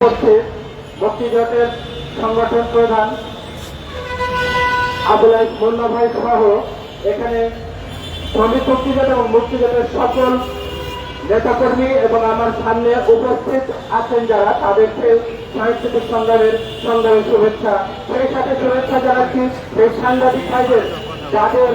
করছে মুক্তিযোদ্ধার সংগঠন প্রধান আবুল মোল্লা ভাই সহ এখানে শ্রমিক মুক্তিযোদ্ধা এবং মুক্তিযোদ্ধার সকল নেতাকর্মী এবং আমার সামনে উপস্থিত আছেন যারা তাদেরকে সাংস্কৃতিক সংগ্রামের সংগ্রামের শুভেচ্ছা। সেই সাথে শুভেচ্ছা জানাচ্ছি সেই সাংবাদিক যাদের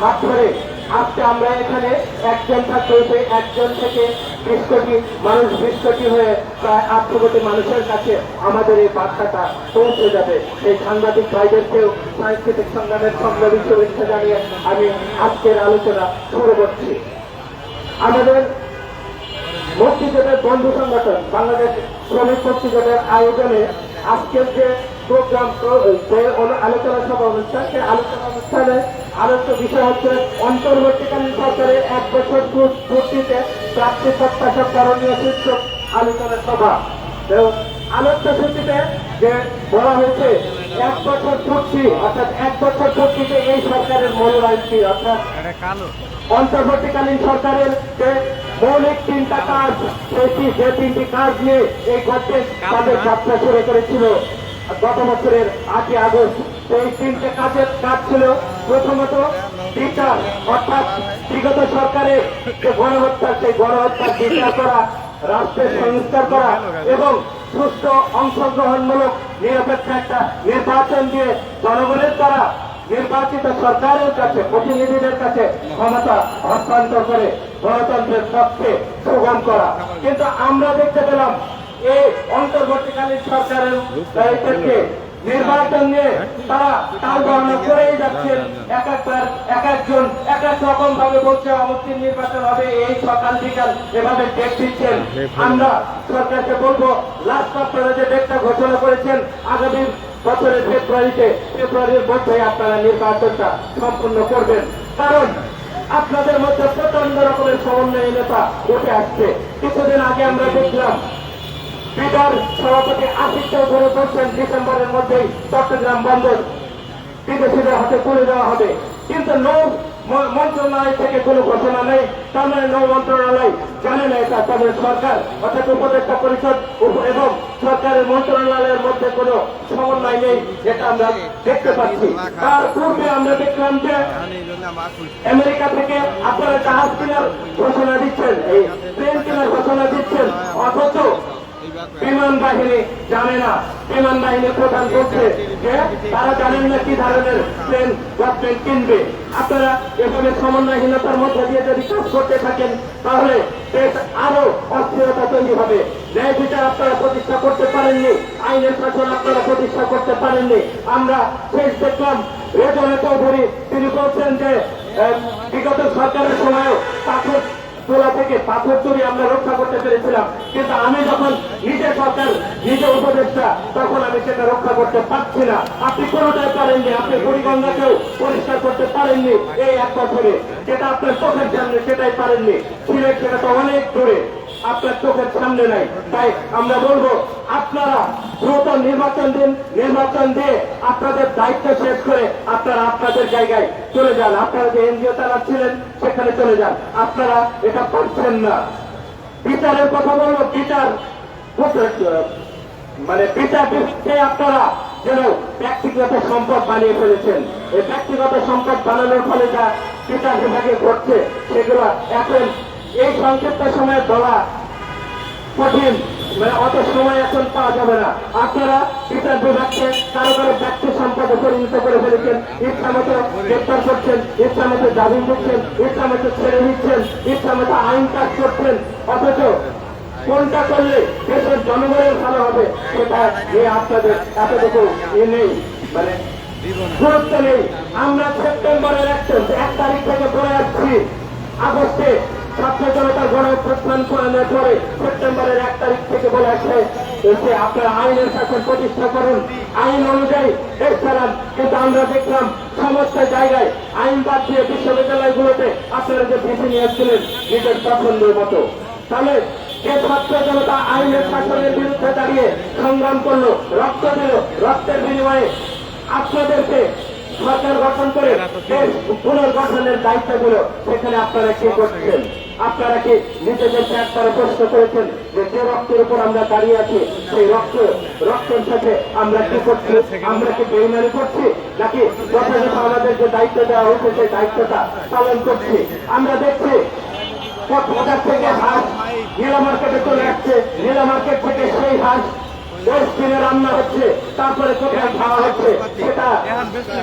হাত ধরে আজকে আমরা এখানে একজন সেই একজন থেকে বিশ কোটি মানুষ, বিশ কোটি হয়ে প্রায় আটশো কোটি মানুষের কাছে আমাদের এই বার্তাটা পৌঁছে যাবে। সেই সাংবাদিক ভাইদেরকেও সাংস্কৃতিক সংগ্রামের সংগ্রামী শুভেচ্ছা জানিয়ে আমি আজকের আলোচনা শুরু করছি। আমাদের মুক্তিযোদ্ধার বন্ধু সংগঠন, বাংলাদেশ শ্রমিক মুক্তিযোদ্ধার আয়োজনে আজকের যে প্রোগ্রাম আলোচনা সভা অনুষ্ঠান, সেই আলোচনা অনুষ্ঠানে আলোচ্য বিষয় হচ্ছে অন্তর্বর্তীকালীন সরকারের এক বছর পূর্তিতে প্রাপ্তি প্রত্যাশা করণীয় শীর্ষক আলোচনা সভা। আলোচ্য সূচিতে যে বলা হয়েছে এক বছর পূর্তি অর্থাৎ এক বছর পূর্তিতে এই সরকারের মূল্যায়ন কি অর্থাৎ অন্তর্বর্তীকালীন সরকারের যে মৌলিক তিনটা কাজ সেটি যে তিনটি কাজ নিয়ে এই গভর্নমেন্ট তাদের যাত্রা শুরু করেছিল। গত বছরের আটই আগস্ট সেই তিনটে কাজের কাজ ছিল প্রথমত বিচার অর্থাৎ বিগত সরকারের যে গণহত্যা, সেই গণহত্যার বিচার করা, রাষ্ট্রের সংস্কার করা এবং সুস্থ অংশগ্রহণমূলক নিরপেক্ষ একটা নির্বাচন দিয়ে জনগণের দ্বারা নির্বাচিত সরকারের কাছে, প্রতিনিধিদের কাছে ক্ষমতা হস্তান্তর করে গণতন্ত্রের পক্ষে সুগম করা। কিন্তু আমরা দেখতে পেলাম, এই অন্তর্বর্তীকালীন সরকারের ক্ষেত্রে নির্বাচন নিয়ে তারা তাল গণনা করেই যাচ্ছেন। এক একবার এক একজন এক এক রকম ভাবে বলছে অমুক্তির নির্বাচন হবে এই সকাল বিকাল এভাবে ডেট দিচ্ছেন। আমরা সরকারকে বলব লাস্ট আপনারা যে ডেটটা ঘোষণা করেছেন আগামী বছরের ফেব্রুয়ারিতে ফেব্রুয়ারির মধ্যে আপনারা নির্বাচনটা সম্পূর্ণ করবেন। কারণ আপনাদের মধ্যে প্রচণ্ড রকমের সমন্বয়হীনতা উঠে আসছে। কিছুদিন আগে আমরা দেখলাম বিদার সভাপতি আশিক চৌধুরী বলছেন, ডিসেম্বরের মধ্যেই চট্টগ্রাম বন্দর বিদেশিদের হাতে তুলে দেওয়া হবে। কিন্তু নৌ মন্ত্রণালয় থেকে কোনো ঘোষণা নেই। তার মানে নৌ মন্ত্রণালয় জানে না এটা তাদের সরকার। অর্থাৎ উপদেষ্টা পরিষদ এবং সরকারের মন্ত্রণালয়ের মধ্যে কোনো সমন্বয় নেই, যেটা আমরা দেখতে পাচ্ছি। তার পূর্বে আমরা দেখলাম যে আমেরিকা থেকে আপনারা জাহাজ কেনার ঘোষণা দিচ্ছেন। এই ট্রেন কেনার ঘোষণা দিচ্ছেন অথচ বিমান বাহিনী জানে না। বিমান বাহিনী প্রধান বলছে যে তারা জানেন না কি ধরনের ট্রেন গভর্নমেন্ট কিনবে। আপনারা এভাবে সমন্বয়হীনতার মধ্যে দিয়ে যদি কাজ করতে থাকেন, তাহলে দেশ আরও অস্থিরতা তৈরি হবে। ন্যায় বিচার আপনারা প্রতিষ্ঠা করতে পারেননি, আইনের শাসন আপনারা প্রতিষ্ঠা করতে পারেননি। আমরা শেষ দেখলাম, রেজনে চৌধুরী, তিনি বলছেন যে বিগত সরকারের সময়ও পাথর তোলা থেকে পাথর চুরি আমরা রক্ষা করতে পেরেছিলাম। কিন্তু আমি যখন নিজে সরকার নিজে উপদেষ্টা, তখন আমি সেটা রক্ষা করতে পারছি না। আপনি কোনোটাই পারেননি, আপনি বুড়িগঙ্গাকেও পরিষ্কার করতে পারেননি এই এক বছরে যেটা আপনার চোখের সামনে, সেটাই পারেননি। সিলেট সেটা তো অনেক দূরে। আপনার চোখের সামনে নাই। তাই আমরা বলব, আপনারা দ্রুত নির্বাচন দিন, নির্বাচন দিয়ে আপনাদের দায়িত্ব শেষ করে আপনারা আপনাদের জায়গায় চলে যান। আপনারা যে এনজিও চালাচ্ছিলেন সেখানে চলে যান। আপনারা এটা পারছেন না। বিচারের কথা বলব, বিচার মানে বিচার দিচ্ছে আপনারা যেন ব্যক্তিগত সম্পদ বানিয়ে ফেলেছেন। এই ব্যক্তিগত সম্পদ বানানোর ফলে যা বিচার বিভাগে ঘটছে, সেগুলো এখন এই সংক্ষিপ্ত সময়ে বলা কঠিন। মানে অত সময় এখন পাওয়া যাবে না। আপনারা বিচার বিভাগকে কারও কারও ব্যক্তি সম্পদে পরিণত করে ফেলেছেন, ইচ্ছা মতো গ্রেপ্তার করছেন, ইচ্ছা মতো জামিন দিচ্ছেন ইচ্ছা মতো ছেড়ে দিচ্ছেন, ইচ্ছা মতো আইন কাজ করছেন। অথচ কোনটা করলে দেশের জনগণের ভালো হবে, সেটা নিয়ে আপনাদের এতটুকু ই নেই। মানে গুরুত্ব নেই। আমরা সেপ্টেম্বরের এক তারিখ থেকে পড়ে আসছি। আগস্টে ছাত্র জনতার গণ প্রস্থান করানোর পরে সেপ্টেম্বরের এক তারিখ থেকে বলে আসছে এসে আপনারা আইনের শাসন প্রতিষ্ঠা করুন। আইন অনুযায়ী চালান কিন্তু আমরা দেখলাম সমস্ত জায়গায় আইন বাদ দিয়ে বিশ্ববিদ্যালয়গুলোতে আপনারা যে বেছে নিয়ে এসেছিলেন নিজের পছন্দের মতো। তাহলে যে ছাত্র জনতা আইনের শাসনের বিরুদ্ধে দাঁড়িয়ে সংগ্রাম করল, রক্ত দিল, রক্তের বিনিময়ে আপনাদেরকে সরকার গঠন করে পুনর্গঠনের দায়িত্বগুলো সেখানে আপনারা কি করছেন? আপনারা কি নিজেদেরকে একবারে প্রশ্ন করেছেন, যে যে রক্তের উপর আমরা দাঁড়িয়ে আছি, সেই রক্ত, রক্তের সাথে আমরা কি করছি? আমরা কি বেইমানি করছি? নাকি যথাযথ আমাদের যে দায়িত্ব দেওয়া হয়েছে, সেই দায়িত্বটা পালন করছি? আমরা দেখছি বাজার থেকে হাঁস, নীলা মার্কেটে চলে যাচ্ছে নীলা মার্কেট থেকে সেই হাঁস দশ রান্না হচ্ছে, তারপরে কোথায় খাওয়া হচ্ছে। সেটা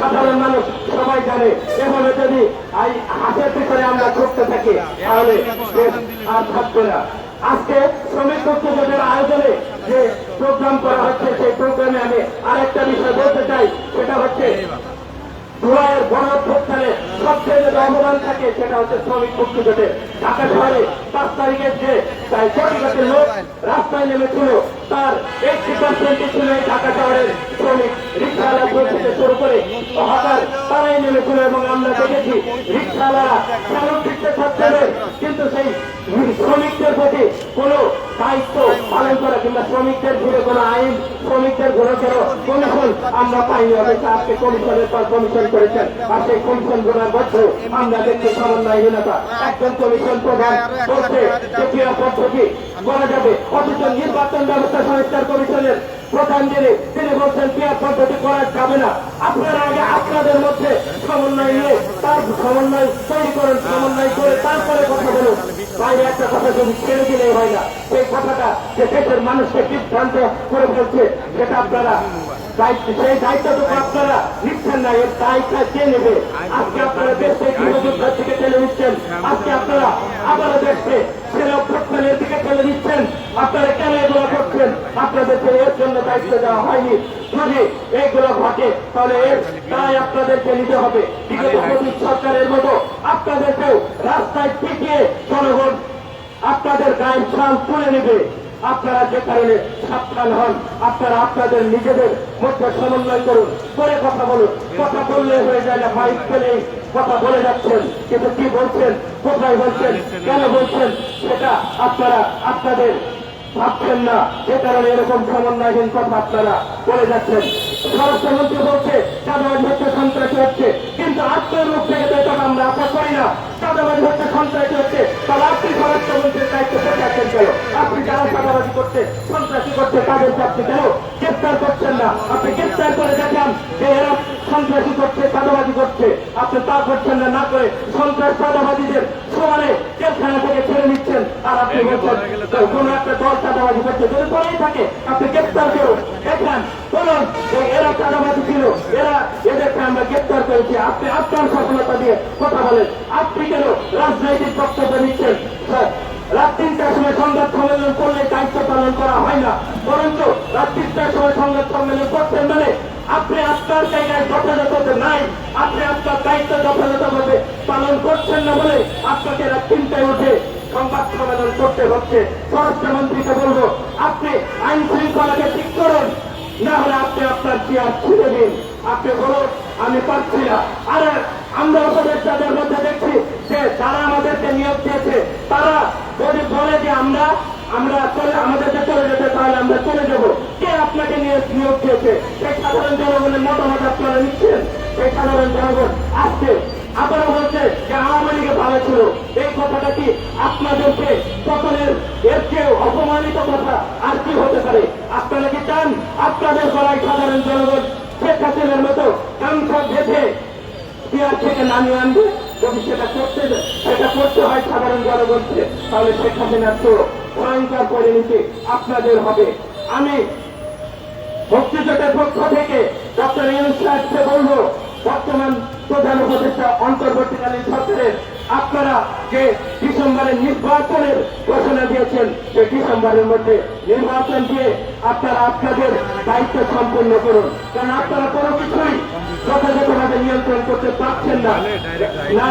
সাধারণ মানুষ সবাই জানে। এভাবে যদি হাঁসের পিছনে আমরা করতে থাকি, তাহলে আর থাকবে না। আজকে শ্রমিক মুক্তিযোদ্ধার আয়োজনে যে প্রোগ্রাম করা হচ্ছে, সেই প্রোগ্রামে আমি আরেকটা বিষয় বলতে চাই। সেটা হচ্ছে জুলাইয়ের গণ অভ্যুত্থানে সবচেয়ে যে অবদান থাকে, সেটা হচ্ছে শ্রমিক মুক্তিযোদ্ধে ঢাকা শহরে পাঁচ তারিখের যে কোটি কোটি লোক রাস্তায় নেমেছিল তার এইটি পার্সেন্টই ছিল ঢাকা শহরের শ্রমিক, রিক্সাওয়ালা থেকে শুরু করে হকার তারাই নেমেছিল এবং আমরা দেখেছি রিক্সাওয়ালারা চালক দিচ্ছে ছাত্রদের কিন্তু সেই শ্রমিকদের প্রতি কোনো দায়িত্ব পালন করা কিংবা শ্রমিকদের ঘুরে কোনো আইন, শ্রমিকদের ঘুরে কোনো কমিশন আমরা পাইনি অবশ্য আজকে কমিশনের পর কমিশন করেছেন। আর সেই কমিশনগুলোর মধ্যে আমরা দেখছি সমন্বয়হীনতা। একজন কমিশন প্রধান বলছে যে ক্রিয়া পদ্ধতি করা যাবে নির্বাচন ব্যবস্থা সংস্কার কমিশনের প্রধান যিনি, তিনি বলছেন ক্রিয়া পদ্ধতি করা যাবে না। আপনারা আগে আপনাদের মধ্যে সমন্বয় নিয়ে, তার সমন্বয় তৈরি করেন, সমন্বয় করে তারপরে কথা বলুন। বাইরে একটা কথা যদি ছেড়ে দিলে হয় না, সেই কথাটা যে দেশের মানুষকে বিভ্রান্ত করে ফেলছে, সেটা আপনারা সেই দায়িত্বটুকু আপনারা নিচ্ছেন না, এর দায়িত্ব কে নেবে? দায়িত্ব দেওয়া হয়নি। যদি এইগুলো ঘটে তাহলে এর দায় আপনাদেরকে নিতে হবে। বিগত মোদী সরকারের মতো আপনাদেরকেও রাস্তায় পিটিয়ে জনগণ আপনাদের গায়ের ছাল তুলে নেবে। আপনারা যে কারণে সাবধান হন আপনারা আপনাদের নিজেদের মধ্যে সমন্বয় করুন। করে কথা বলুন। কথা বললে হয়ে যায় না মাইক পেলেই কথা বলে যাচ্ছেন। কিন্তু কি বলছেন কোথায় বলছেন কেন বলছেন সেটা আপনারা আপনাদের ভাবছেন না যে কারণে এরকম সমন্বয়হীন কথা আপনারা বলে যাচ্ছেন। স্বরাষ্ট্রমন্ত্রী বলছে, চাঁদাবাজি হচ্ছে সন্ত্রাসী হচ্ছে। কিন্তু আপনার মুখ থেকে তো এটা আমরা আশা করি না। চাঁদাবাজি হচ্ছে সন্ত্রাসী হচ্ছে। তাহলে আপনি স্বরাষ্ট্রমন্ত্রীর দায়িত্ব থেকে আছেন কেন? আপনি যারা চাঁদাবাজি করছে, সন্ত্রাসী করছে তাদেরকে আপনি কেন? গ্রেপ্তার করছেন না। আপনি গ্রেপ্তার করে দেখান যে এরা সন্ত্রাসী করছে, চাঁদাবাজি করছে। আপনি তা করছেন না না করে সন্ত্রাস চাঁদাবাদীদের সমানে জেলখানা থেকে ছেড়ে নিচ্ছেন আপনি কোন একটা দল চাঁদাবাজি থাকে, আপনি গ্রেপ্তার করুন। দেখান, বলুন এরা চাঁদাবাজি ছিল, এরা এদেরকে আমরা গ্রেপ্তার করেছি। আপনি আপনার সফলতা দিয়ে কথা বলেন। আপনি কেন রাজনৈতিক বক্তব্য নিচ্ছেন রাত তিনটার সময় সংবাদ সম্মেলন করলে দায়িত্ব পালন করা হয় না। বরঞ্চ রাত তিনটার সময় সংবাদ সম্মেলন করছেন মানে আপনি আপনার জায়গায় যথাযথ নাই। আপনি আপনার দায়িত্ব যথাযথভাবে পালন করছেন না বলে আপনাকে রাত তিনটায় উঠে সংবাদ সম্মেলন করতে হচ্ছে। স্বরাষ্ট্রমন্ত্রীকে বলব, আপনি আইন শৃঙ্খলাকে ঠিক করুন। না হলে আপনি আপনার চেয়ার ছিঁড়ে দিন। আপনি বলুন, আমি পাচ্ছি না। আরে, আমরা উপদেষ্টাদের মধ্যে দেখছি যে যারা আমাদেরকে নিয়োগ দিয়েছে, তারা যদি বলে যে আমরা আমরা আমাদেরকে চলে যেতে, তাহলে আমরা চলে আপনাদেরকে পতনের এর চেয়ে অপমানিত কথা আর কি হতে পারে? আপনারা কি চান? আপনাদের গলায় সাধারণ জনগণ শেখ হাসিনার মতো গামছা বেঁধে চেয়ার থেকে নামিয়ে আনবে? যদি সেটা করতে সেটা করতে হয় সাধারণ জনগণকে, তাহলে শেখ হাসিনার তো ভয়ঙ্কর পরিণতি আপনাদের হবে। আমি মুক্তিযোদ্ধার পক্ষ থেকে ডক্টর ইউনুস সাহেবকে বলব, বর্তমান প্রধান উপদেষ্টা অন্তর্বর্তীকালীন সরকারের আপনারা যে ডিসেম্বরের নির্বাচনের ঘোষণা দিয়েছেন যে ডিসেম্বরের মধ্যে নির্বাচন দিয়ে আপনারা আপনাদের দায়িত্ব সম্পন্ন করুন। কারণ আপনারা কোনো কিছুই যথাযথভাবে নিয়ন্ত্রণ করতে পারছেন না। না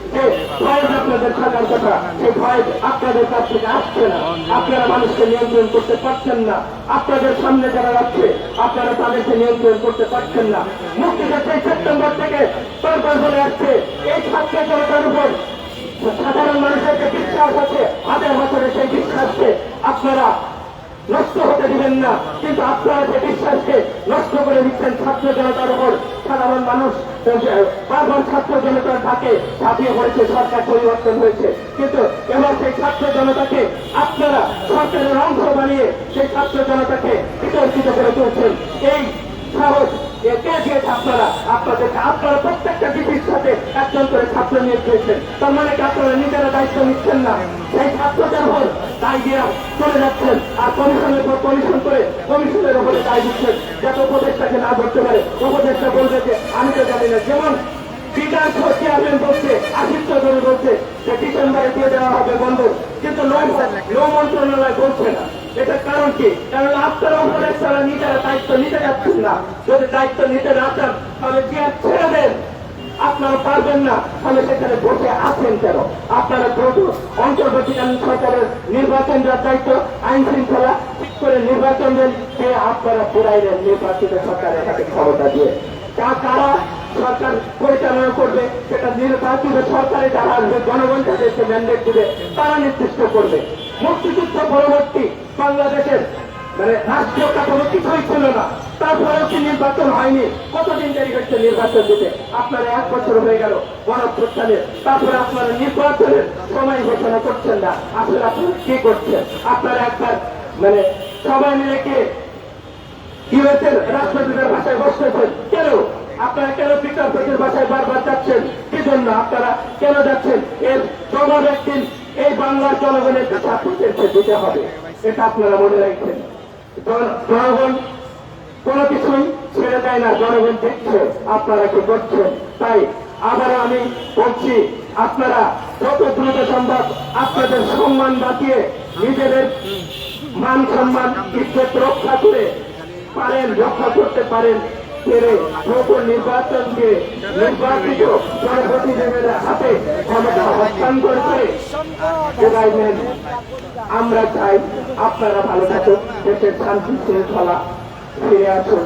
যে ভয় আপনাদের থাকার কথা সেই ভয় আপনাদের কাছ থেকে আসছে না আপনারা মানুষকে নিয়ন্ত্রণ করতে পারছেন না আপনাদের সামনে যারা যাচ্ছে আপনারা তাদেরকে নিয়ন্ত্রণ করতে পারছেন না মুক্তিযুদ্ধ সেপ্টেম্বর থেকে সরকার বলে আসছে এই ছাত্র জনতার উপর সাধারণ মানুষের যে বিশ্বাস আছে হাজার বছরের সেই বিশ্বাসকে আপনারা নষ্ট হতে দিবেন না কিন্তু আপনারা যে বিশ্বাসকে নষ্ট করে দিচ্ছেন ছাত্র জনতার উপর সাধারণ মানুষ বারবার ছাত্র জনতার ঢাকে ঝাঁপিয়ে পড়েছে, সরকার পরিবর্তন হয়েছে। কিন্তু এবার সেই ছাত্র জনতাকে আপনারা সরকারের অংশ বানিয়ে সেই ছাত্র জনতাকে বিতর্কিত করে তুলছেন। এই সাহস কে দিয়েছে আপনারা? আপনাদেরকে আপনারা প্রত্যেকটা ডিপির সাথে একজন করে ছাত্র নিয়ে খেয়েছেন তার মানে কি আপনারা নিজেরা দায়িত্ব নিচ্ছেন না? সেই ছাত্রদের উপর দায় দিয়ে চলে যাচ্ছেন আর কমিশনের উপর কমিশন করে কমিশনের উপরে দায় দিচ্ছেন যাতে উপদেশটাকে না ধরতে পারে। উপদেশটা বলবে যে, আমি তো জানি না। যেমন বলছে যে, ডিসেম্বরে দিয়ে দেওয়া হবে বন্ধ। কিন্তু নৌ মন্ত্রণালয় বলছে না। এটা কারণ কি? কারণ আপনারা উপদেষ্টারা নিজেরা দায়িত্ব নিতে যাচ্ছেন না। যদি দায়িত্ব নিতে না চান, তাহলে যে ছেড়ে দেন। আপনারা পারবেন না, তাহলে সেখানে বসে আছেন কেন? আপনারা দ্রুত অন্তর্বর্তীকালীন সরকারের নির্বাচন যার দায়িত্ব, আইন শৃঙ্খলা ঠিক করে নির্বাচন দেন, সে আপনারা পুরাইলেন নির্বাচিত সরকারের হাতে ক্ষমতা দিয়ে। তা কারা সরকার পরিচালনা করবে, সেটা নির্বাচিত সরকারে যারা আসবে জনগণ তাদেরকে ম্যান্ডেট দিবে, তারা নির্দিষ্ট করবে। মুক্তিযুদ্ধ পরবর্তী বাংলাদেশের মানে রাষ্ট্রীয় কাঠামো কিছুই ছিল না। তারপরেও কি নির্বাচন হয়নি? কতদিন দেরি হচ্ছে নির্বাচন দিতে? আপনারা এক বছর হয়ে গেল গণপ্রস্থানে তারপরে আপনারা নির্বাচনের সময় ঘোষণা করছেন না। আসলে আপনারা কি করছেন? আপনারা একবার মানে সবাই মিলে কি ইউএসের রাষ্ট্রদূতের ভাষায় বসতেছেন আপনারা কেন পিটার পেটের বাসায় বারবার যাচ্ছেন? কি জন্য আপনারা কেন যাচ্ছেন? এর জবাব একদিন এই বাংলার জনগণের কাছে আপনাদেরকে দিতে হবে। এটা আপনারা মনে রাখছেন জন- জনগণ কোনো কিছুই ছেড়ে দেয় না, জনগণ দেখছে, আপনারা কি করছেন? তাই আবারও আমি বলছি, আপনারা যত দ্রুত সম্ভব আপনাদের সম্মান বাঁচিয়ে নিজেদের মান সম্মান, ইজ্জত রক্ষা করে পারেন, রক্ষা করতে পারেন। পেরে নতুন নির্বাচনকে নির্বাচিত জনপ্রতিনিধিদের হাতে ক্ষমতা হস্তান্তর করে বিদায় আমরা চাই আপনারা ভালো থাকুন, দেশের শান্তি, শৃঙ্খলা ফিরে আসুন।